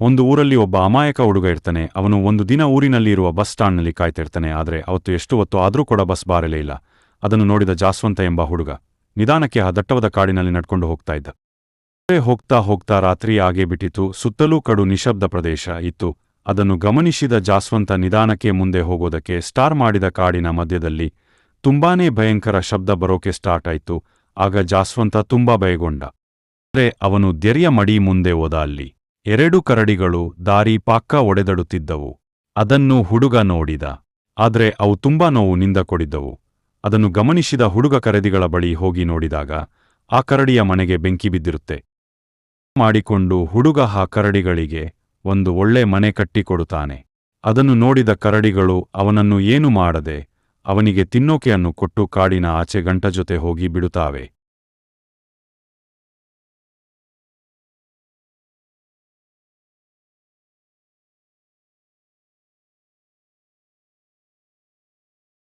ಒಂದು ಊರಲ್ಲಿ ಒಬ್ಬ ಅಮಾಯಕ ಹುಡುಗ ಇರ್ತಾನೆ. ಅವನು ಒಂದು ದಿನ ಊರಿನಲ್ಲಿ ಇರುವ ಬಸ್ ಸ್ಟಾಂಡ್ನಲ್ಲಿ ಕಾಯ್ತಿರ್ತಾನೆ. ಆದರೆ ಅವತ್ತು ಎಷ್ಟು ಹೊತ್ತು ಆದರೂ ಕೂಡ ಬಸ್ ಬಾರಲೇ ಇಲ್ಲ. ಅದನ್ನು ನೋಡಿದ ಜಾಸ್ವಂತ ಎಂಬ ಹುಡುಗ ನಿಧಾನಕ್ಕೆ ಆ ದಟ್ಟವಾದ ಕಾಡಿನಲ್ಲಿ ನಡ್ಕೊಂಡು ಹೋಗ್ತಾ ಇದ್ದ. ಹೋಗ್ತಾ ಹೋಗ್ತಾ ರಾತ್ರಿ ಆಗೇ ಬಿಟ್ಟಿತು. ಸುತ್ತಲೂ ಕಡು ನಿಶಬ್ದ ಪ್ರದೇಶ ಇತ್ತು. ಅದನ್ನು ಗಮನಿಸಿದ ಜಾಸ್ವಂತ ನಿಧಾನಕ್ಕೆ ಮುಂದೆ ಹೋಗೋದಕ್ಕೆ ಸ್ಟಾರ್ ಮಾಡಿದ ಕಾಡಿನ ಮಧ್ಯದಲ್ಲಿ ತುಂಬಾನೇ ಭಯಂಕರ ಶಬ್ದ ಬರೋಕೆ ಸ್ಟಾರ್ಟ್ ಆಯ್ತು. ಆಗ ಜಾಸ್ವಂತ ತುಂಬಾ ಭಯಗೊಂಡ. ಆದರೆ ಅವನು ಧೈರ್ಯ ಮಡಿ ಮುಂದೆ ಹೋದ ಅಲ್ಲಿ. ಎರಡು ಕರಡಿಗಳು ದಾರಿ ಪಾಕ್ಕ ಒಡೆದಡುತ್ತಿದ್ದವು. ಅದನ್ನು ಹುಡುಗ ನೋಡಿದ. ಆದರೆ ಅವು ತುಂಬಾ ನೋವು ನಿಂದ ಕೊಡಿದ್ದವು. ಅದನ್ನು ಗಮನಿಸಿದ ಹುಡುಗ ಕರಡಿಗಳ ಬಳಿ ಹೋಗಿ ನೋಡಿದಾಗ, ಆ ಕರಡಿಯ ಮನೆಗೆ ಬೆಂಕಿ ಬಿದ್ದಿರುತ್ತೆ. ಮಾಡಿಕೊಂಡು ಹುಡುಗ ಆ ಕರಡಿಗಳಿಗೆ ಒಂದು ಒಳ್ಳೆ ಮನೆ ಕಟ್ಟಿಕೊಡುತ್ತಾನೆ. ಅದನ್ನು ನೋಡಿದ ಕರಡಿಗಳು ಅವನನ್ನು ಏನು ಮಾಡದೆ ಅವನಿಗೆ ತಿನ್ನೋಕೆಯನ್ನು ಕೊಟ್ಟು ಕಾಡಿನ ಆಚೆ ಗಂಟ ಜೊತೆ ಹೋಗಿ ಬಿಡುತ್ತಾವೆ.